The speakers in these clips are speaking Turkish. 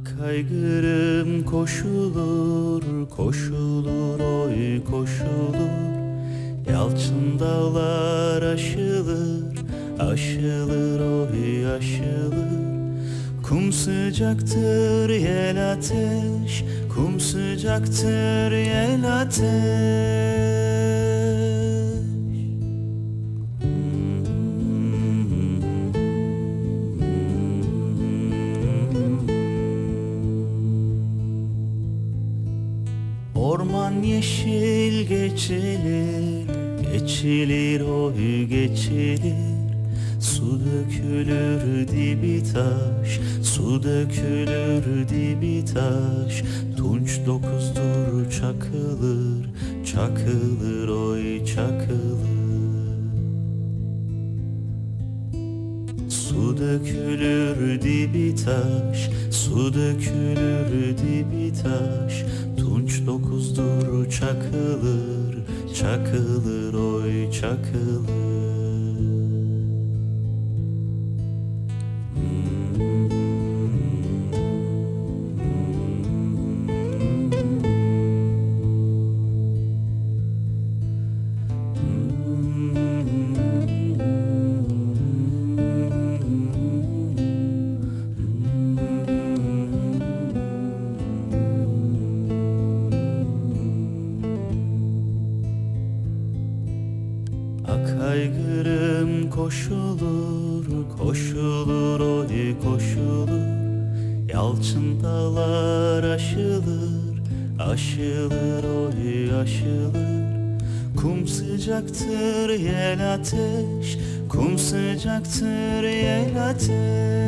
Akaygırım koşulur, koşulur oy koşulur. Yalçın dağlar aşılır, aşılır oy aşılır. Kum sıcaktır yel ateş, kum sıcaktır yel ateş yeşil geçilir, geçilir oy geçilir. Su dökülür dibi taş, su dökülür dibi taş. Tunç dokuzdur çakılır, çakılır oy çakılır. Su dökülür dibi taş, su dökülür dibi taş çakılır, çakılır oy çakılır Akaygırım koşulur, koşulur oy koşulur. Yalçın dağlar aşılır, aşılır oy aşılır. Kum sıcaktır yel ateş, kum sıcaktır yel ateş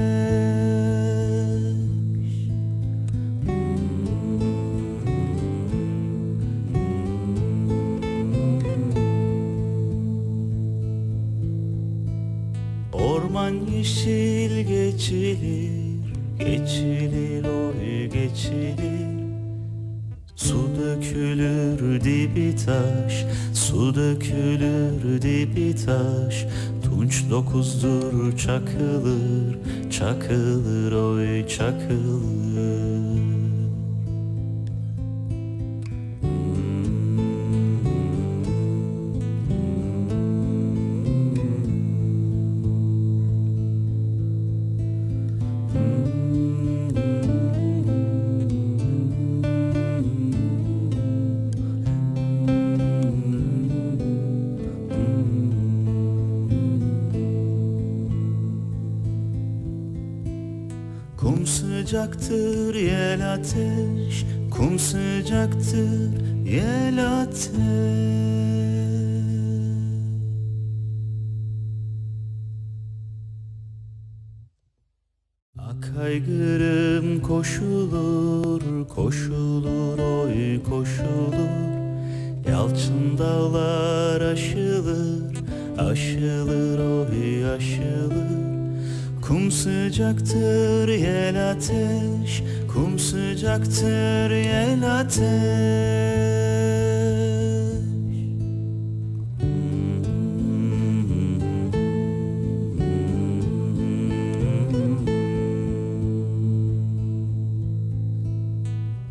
Orman yeşil geçilir, geçilir oy geçilir. Su dökülür dibi taş, su dökülür dibi taş. Tunç dokuzdur çakılır, çakılır oy çakılır Kum sıcaktır yel ateş. Kum sıcaktır yel ateş. Akaygırım koşulur, koşulur oy koşulur. Yalçın dağlar aşılır, aşılır Kum sıcaktır yel ateş, kum sıcaktır yel ateş.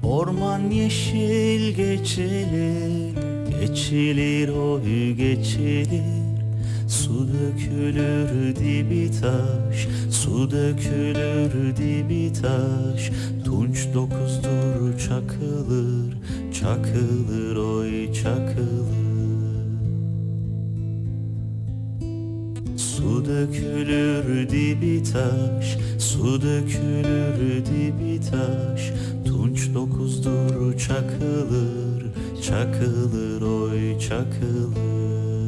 Orman yeşil geçilir, geçilir oy geçilir Su dökülür dibi taş, su dökülür dibi taş. Tunç dokuzdur çakılır, çakılır oy çakılır. Su dökülür dibi taş, su dökülür dibi taş. Tunç dokuzdur çakılır, çakılır oy çakılır